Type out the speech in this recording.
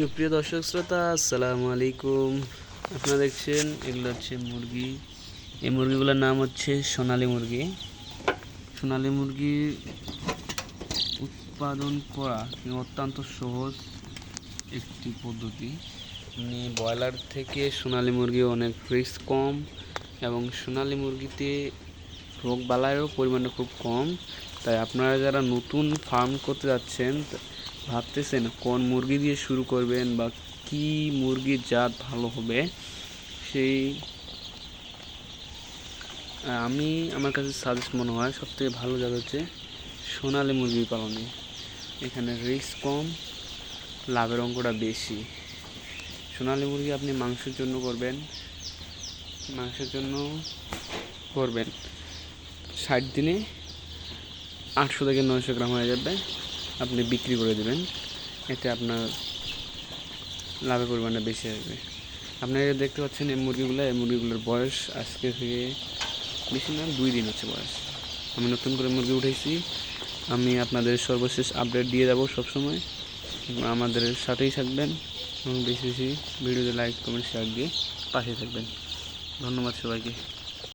সুপ্রিয় দর্শক শ্রোতা, আসসালামু আলাইকুম। আপনারা দেখছেন এগুলো হচ্ছে মুরগি। এই মুরগিগুলোর নাম হচ্ছে সোনালী মুরগি। সোনালী মুরগি উৎপাদন করা অত্যন্ত সহজ একটি পদ্ধতি। মানে ব্রয়লার থেকে সোনালী মুরগি অনেক রিস্ক কম এবং সোনালী মুরগিতে রোগ বালাইয়েরও পরিমাণটা খুব কম। তাই আপনারা যারা নতুন ফার্ম করতে যাচ্ছেন ভাবতেছেন কোন মুরগি দিয়ে শুরু করবেন বা কি মুরগির জাত ভালো হবে, সেই আমি আমার কাছে সাজেস্ট মনে হয় সবথেকে ভালো জাত হচ্ছে সোনালী মুরগি পালনে। এখানে রিস্ক কম, লাভের অঙ্কটা বেশি। সোনালী মুরগি আপনি মাংসের জন্য করবেন, মাংসের জন্য করবেন। ষাট দিনে আটশো থেকে নয়শো গ্রাম হয়ে যাবে। আপনি বিক্রি করে দেবেন। এতে আপনার লাভের পরিমাণটা বেশি আসবে। আপনারা দেখতে পাচ্ছেন এই মুরগিগুলো, এই মুরগিগুলোর বয়স আজকে থেকে বেশি না, দুই দিন হচ্ছে বয়স। আমি নতুন করে মুরগি উঠেছি। আমি আপনাদের সর্বশেষ আপডেট দিয়ে যাব সবসময়। আমাদের সাথেই থাকবেন এবং বেশি বেশি ভিডিওতে লাইক কমেন্ট শেয়ার দিয়ে পাশে থাকবেন। ধন্যবাদ সবাইকে।